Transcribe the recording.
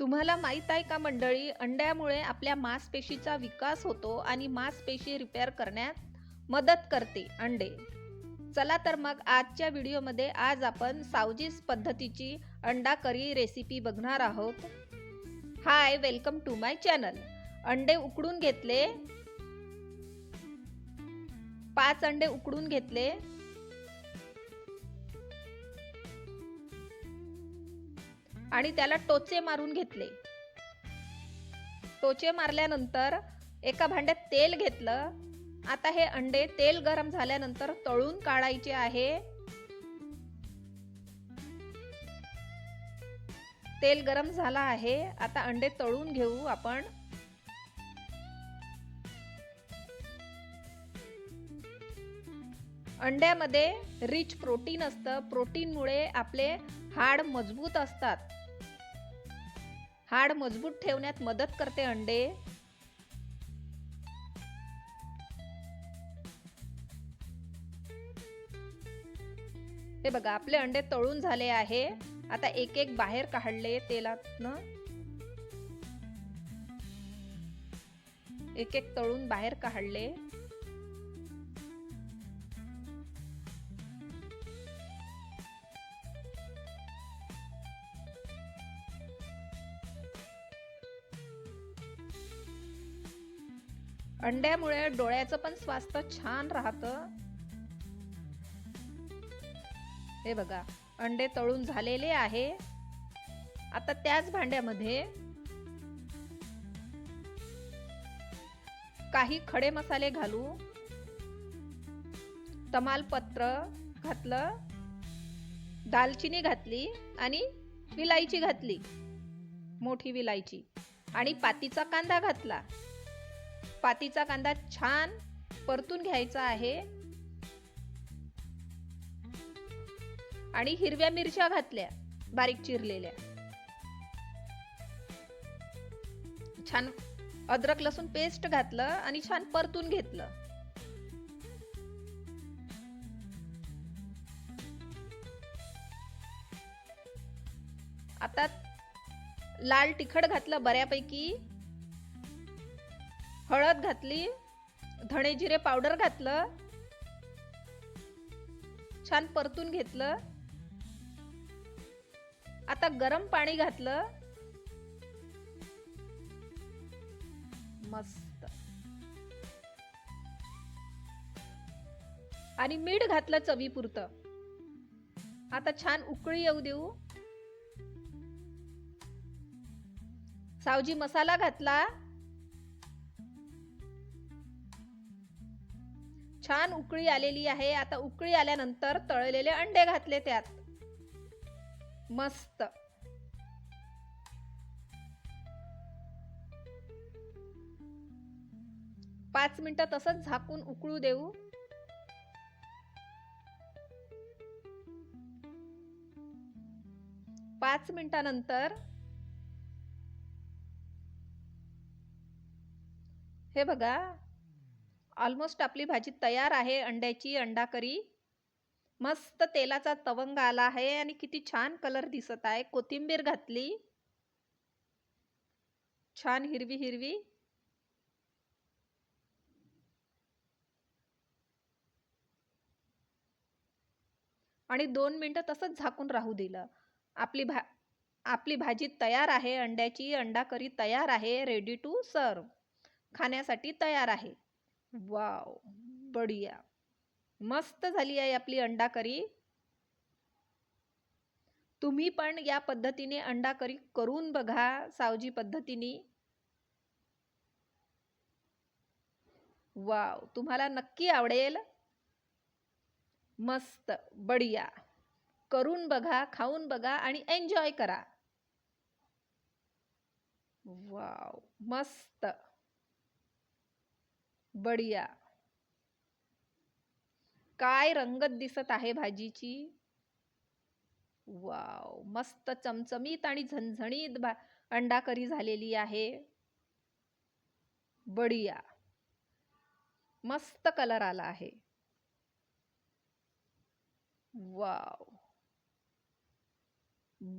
तुम्हाला माहीत आहे का मंडळी अंड्यामुळे आपल्या मांसपेशीचा विकास होतो आणि मांसपेशी रिपेअर करण्यात मदत करते अंडे. चला तर मग आजच्या व्हिडिओमध्ये आज आपण सावजीस पद्धतीची अंडा करी रेसिपी बघणार आहोत. Hi welcome to my channel अंडे उकडून घेतले. पाच अंडे उकडून घेतले. आणि त्याला टोचे मारून घेतले. टोचे मारल्यानंतर एका भांड्यात तेल घेतलं. आता हे अंडे तेल गरम झाल्यानंतर तळून काढायचे आहे. तेल गरम झाला आहे. आता अंडे तळून घेऊ आपण. अंड्यामध्ये रिच प्रोटीन असतं. प्रोटीनमुळे आपले हाड मजबूत असतात. हाड मजबूत ठेवण्यात मदत करते अंडे. हे बघा आपले अंडे तळून झाले आहे. आता एक एक बाहेर काढले तेलातनं. एक एक तळून बाहेर काढले. अंड्यामुळे डोळ्याचं पण स्वास्थ्य छान राहतं. हे बघा अंडे तळून झालेले आहे. आता त्याच भांड्यामध्ये काही खडे मसाले घालू. तमालपत्र घातलं दालचिनी घातली आणि विलायची घातली मोठी विलायची. आणि पातीचा कांदा घातला. पातीचा कांदा छान परतून घ्यायचा आहे. आणि हिरव्या मिरच्या घातल्या बारीक चिरलेल्या. छान अद्रक लसूण पेस्ट घातलं आणि छान परतून घेतलं. आता लाल तिखट घातलं बऱ्यापैकी. हळद घातली धणे जिरे पावडर घातलं छान परतून घेतलं आता गरम पाणी घातलं. मस्त. आणि मीठ घातलं चवीपुरतं. आता छान उकळी येऊ देऊ. सावजी मसाला घातला. छान उकळी आलेली आहे. आता उकळी आल्यानंतर तळलेले अंडे घातले त्यात. मस्त. पाच मिनिटं तसंच झाकून उकळू देऊ. पाच मिनिटानंतर हे बघा ऑलमोस्ट आपली भाजी तयार आहे अंड्याची अंडा करी मस्त तेलाचा तवंग आला आहे आणि किती छान कलर दिसत आहे. कोथिंबीर घातली. छान हिरवी हिरवी. आणि दोन मिनटं तसंच झाकून राहू दिलं. आपली भा आपली भाजी तयार आहे अंड्याची अंडा करी तयार आहे रेडी टू सर्व खाण्यासाठी तयार आहे. वाव बढिया. मस्त झाली आहे आपली अंडा करी तुम्ही पण या पद्धतीने अंडा करी करून बघा सावजी पद्धतीने. वाव तुम्हाला नक्की आवडेल. मस्त बढिया. करून बघा खाऊन बघा आणि एन्जॉय करा. वाव मस्त. बढिया. काय रंगत दिसत आहे भाजीची? वाव मस्त चमचमीत आणि झणझणीत अंडा करी झालेली आहे. बढिया. मस्त कलर आला आहे. वाव.